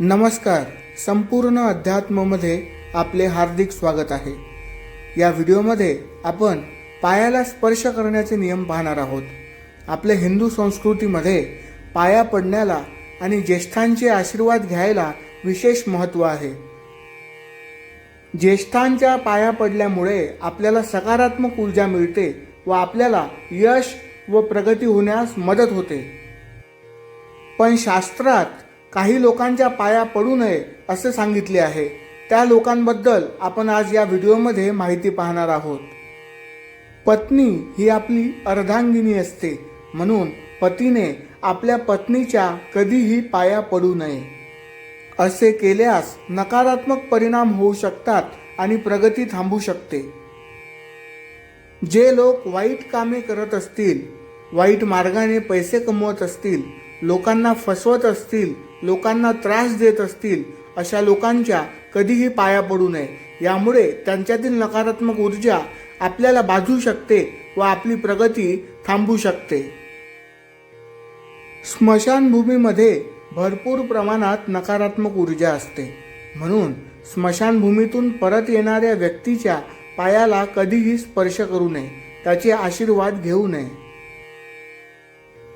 नमस्कार. संपूर्ण अध्यात्ममध्ये आपले हार्दिक स्वागत आहे. या व्हिडिओमध्ये आपण पायाला स्पर्श करण्याचे नियम पाहणार आहोत. आपल्या हिंदू संस्कृतीमध्ये पाया पडण्याला आणि ज्येष्ठांचे आशीर्वाद घ्यायला विशेष महत्त्व आहे. ज्येष्ठांच्या पाया पडल्यामुळे आपल्याला सकारात्मक ऊर्जा मिळते व आपल्याला यश व प्रगती होण्यास मदत होते. पण शास्त्रात काही लोकांच्या पाया पडू नये असे सांगितले आहे. त्या लोकांबद्दल आपण आज या व्हिडिओमध्ये माहिती पाहणार आहोत. पत्नी ही आपली अर्धांगिनी असते. म्हणून पतीने आपल्या पत्नीच्या कधीही पाया पडू नये. असे केल्यास नकारात्मक परिणाम होऊ शकतात आणि प्रगती थांबू शकते. जे लोक वाईट कामे करत असतील वाईट मार्गाने पैसे कमवत असतील लोकांना फसवत असतील लोकांना त्रास देत असतील अशा लोकांच्या कधीही पाया पडू नये. यामुळे त्यांच्यातील नकारात्मक ऊर्जा आपल्याला बाजू शकते व आपली प्रगती थांबू शकते. स्मशानभूमीमध्ये भरपूर प्रमाणात नकारात्मक ऊर्जा असते. म्हणून स्मशानभूमीतून परत येणाऱ्या व्यक्तीच्या पायाला कधीही स्पर्श करू नये. त्याचे आशीर्वाद घेऊ नये.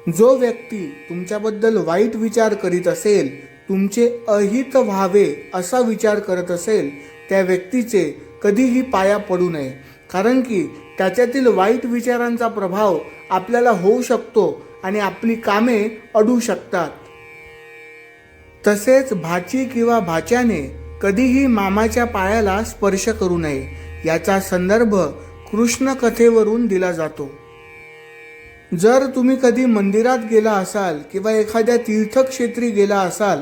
जो व्यक्ती तुमच्याबद्दल वाईट विचार करीत असेल तुमचे अहित व्हावे असा विचार करत असेल त्या व्यक्तीचे कधीही पाया पडू नये. कारण की त्याच्यातील वाईट विचारांचा प्रभाव आपल्याला होऊ शकतो आणि आपली कामे अडू शकतात. तसेच भाची किंवा भाच्याने कधीही मामाच्या पायाला स्पर्श करू नये. याचा संदर्भ कृष्ण कथेवरून दिला जातो. जर तुम्ही कधी मंदिरात गेला असाल किंवा एखाद्या तीर्थक्षेत्री गेला असाल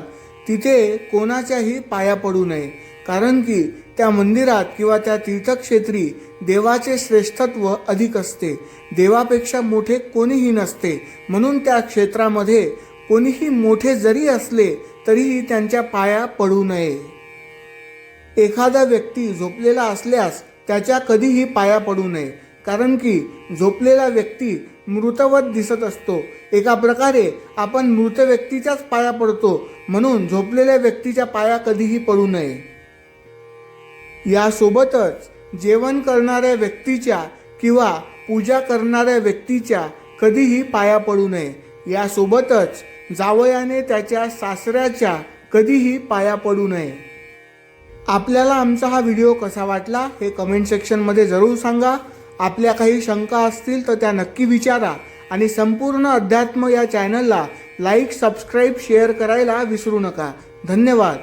तिथे कोणाच्याही पाया पडू नये. कारण की त्या मंदिरात किंवा त्या तीर्थक्षेत्री देवाचे श्रेष्ठत्व अधिक असते. देवापेक्षा मोठे कोणीही नसते. म्हणून त्या क्षेत्रामध्ये कोणीही मोठे जरी असले तरीही त्यांच्या पाया पडू नये. एखादा व्यक्ती झोपलेला असल्यास त्याच्या कधीही पाया पडू नये. कारण की झोपलेला व्यक्ती मृतवत दिसत असतो. एका प्रकारे आपण मृत व्यक्तीच्याच पाया पडतो. म्हणून झोपलेल्या व्यक्तीच्या पाया कधीही पडू नये. यासोबतच जेवण करणाऱ्या व्यक्तीच्या किंवा पूजा करणाऱ्या व्यक्तीच्या कधीही पाया पडू नये. यासोबतच जावयाने त्याच्या सासऱ्याच्या कधीही पाया पडू नये. आपल्याला आमचा हा व्हिडिओ कसा वाटला हे कमेंट सेक्शनमध्ये जरूर सांगा. आपल्या काही शंका असतील तर त्या नक्की विचारा. आणि संपूर्ण अध्यात्म या चॅनलला लाईक सबस्क्राईब शेअर करायला विसरू नका. धन्यवाद.